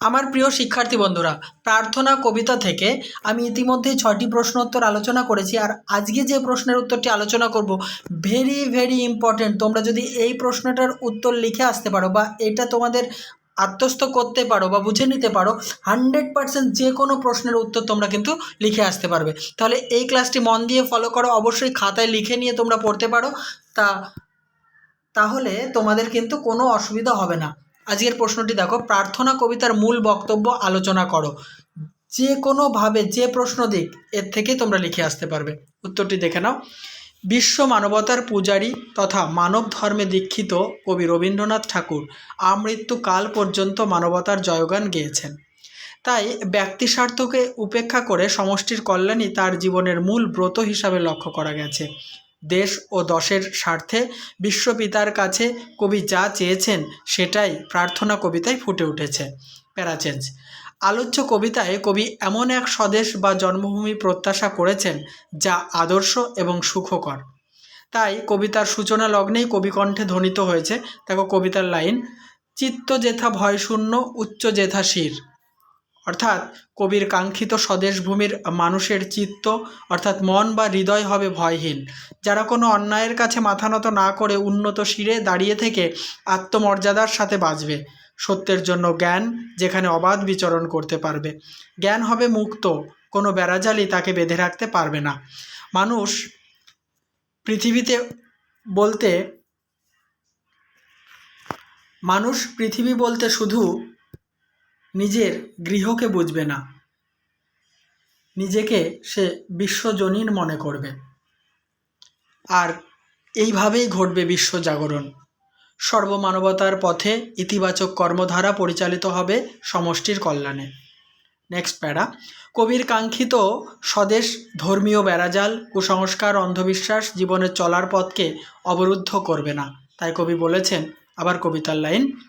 আমার প্রিয় শিক্ষার্থী বন্ধুরা, প্রার্থনা, কবিতা থেকে আমি ইতিমধ্যেই ছটি প্রশ্ন উত্তর আলোচনা করেছি আর আজকে যে প্রশ্নের উত্তরটি আলোচনা করব ভেরি ভেরি ইম্পর্ট্যান্ট তোমরা যদি এই প্রশ্নটার উত্তর লিখে আসতে পারো বা এটা তোমাদের আত্মস্থ করতে পারো বা বুঝে নিতে পারো হান্ড্রেড পার্সেন্ট যে কোনো প্রশ্নের উত্তর তোমরা কিন্তু লিখে আসতে পারবে। তাহলে এই ক্লাসটি মন দিয়ে ফলো করো, অবশ্যই খাতায় লিখে নিয়ে তোমরা পড়তে পারো। তা, তাহলে তোমাদের কিন্তু কোনো অসুবিধা হবে না। আজকের প্রশ্নটি দেখো, প্রার্থনা কবিতার মূল বক্তব্য আলোচনা করো। যে কোনোভাবে যে প্রশ্ন দিক, এর থেকে তোমরা লিখে আসতে পারবে। উত্তরটি দেখে নাও। বিশ্ব মানবতার পূজারী তথা মানব ধর্মে দীক্ষিত কবি রবীন্দ্রনাথ ঠাকুর আমৃত্যুকাল পর্যন্ত মানবতার জয়গান গেয়েছেন। তাই ব্যক্তি স্বার্থকে উপেক্ষা করে সমষ্টির কল্যাণই তার জীবনের মূল ব্রত হিসাবে লক্ষ্য করা গেছে। দেশ ও দশের স্বার্থে বিশ্বপিতার কাছে কবি যা চেয়েছেন সেটাই প্রার্থনা কবিতায় ফুটে উঠেছে। প্যারাচেঞ্জ। আলোচ্য কবিতায় কবি এমন এক স্বদেশ বা জন্মভূমি প্রত্যাশা করেছেন যা আদর্শ এবং সুখকর। তাই কবিতার সূচনা লগ্নেই কবিকণ্ঠে ধ্বনিত হয়েছে। দেখো কবিতার লাইন, চিত্ত যেথা ভয়শূন্য, উচ্চ যেথা শির। অর্থাৎ কবির কাঙ্ক্ষিত স্বদেশভূমির মানুষের চিত্ত, অর্থাৎ মন বা হৃদয় হবে ভয়হীন। যারা কোনো অন্যায়ের কাছে মাথা নত না করে উন্নত শিরে দাঁড়িয়ে থেকে আত্মমর্যাদার সাথে বাঁচবে। সত্যের জন্য জ্ঞান যেখানে অবাধ বিচরণ করতে পারবে। জ্ঞান হবে মুক্ত, কোনো বেড়াজালি তাকে বেঁধে রাখতে পারবে না। মানুষ পৃথিবীতে বলতে, মানুষ পৃথিবী বলতে শুধু নিজের গৃহকে বুঝবে না। নিজেকে সে বিশ্বজনীন মনে করবে। আর এইভাবেই ঘটবে বিশ্ব জাগরণ। সর্বমানবতার পথে ইতিবাচক কর্মধারা পরিচালিত হবে সমষ্টির কল্যাণে। নেক্সট প্যারা। কবির কাঙ্ক্ষিত স্বদেশ, ধর্মীয় বেড়াজাল, কুসংস্কার, অন্ধবিশ্বাস জীবনের চলার পথকে অবরুদ্ধ করবে না। তাই কবি বলেছেন, আবার কবিতার লাইন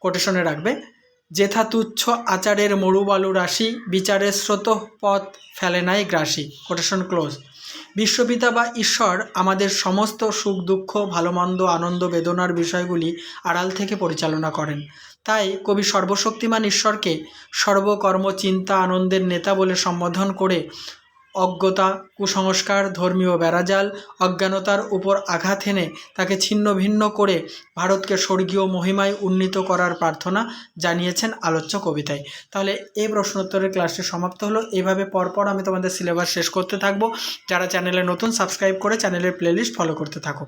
কোটেশনে রাখবে যেথা তুচ্ছ আচারের মরুবালু রাশি, বিচারের স্রোত পথ ফেলে নাই গ্রাসি। কোটেশন ক্লোজ বিশ্বপিতা বা ঈশ্বর আমাদের সমস্ত সুখ, দুঃখ, ভালোমন্দ, আনন্দ, বেদনার বিষয়গুলি আড়াল থেকে পরিচালনা করেন। তাই কবি সর্বশক্তিমান ঈশ্বরকে সর্বকর্ম, চিন্তা, আনন্দের নেতা বলে সম্বোধন করে অজ্ঞতা, কুসংস্কার, ধর্মীয় বেড়াজাল, অজ্ঞানতার উপর আঘাত এনে তাকে ছিন্ন ভিন্ন করে ভারতকে স্বর্গীয় মহিমায় উন্নীত করার প্রার্থনা জানিয়েছেন আলোচ্য কবিতায়। তাহলে এই প্রশ্নোত্তরের ক্লাসটি সমাপ্ত হলো। এভাবে পরপর আমি তোমাদের সিলেবাস শেষ করতে থাকব। যারা চ্যানেলে নতুন, সাবস্ক্রাইব করে চ্যানেলের প্লেলিস্ট ফলো করতে থাকো।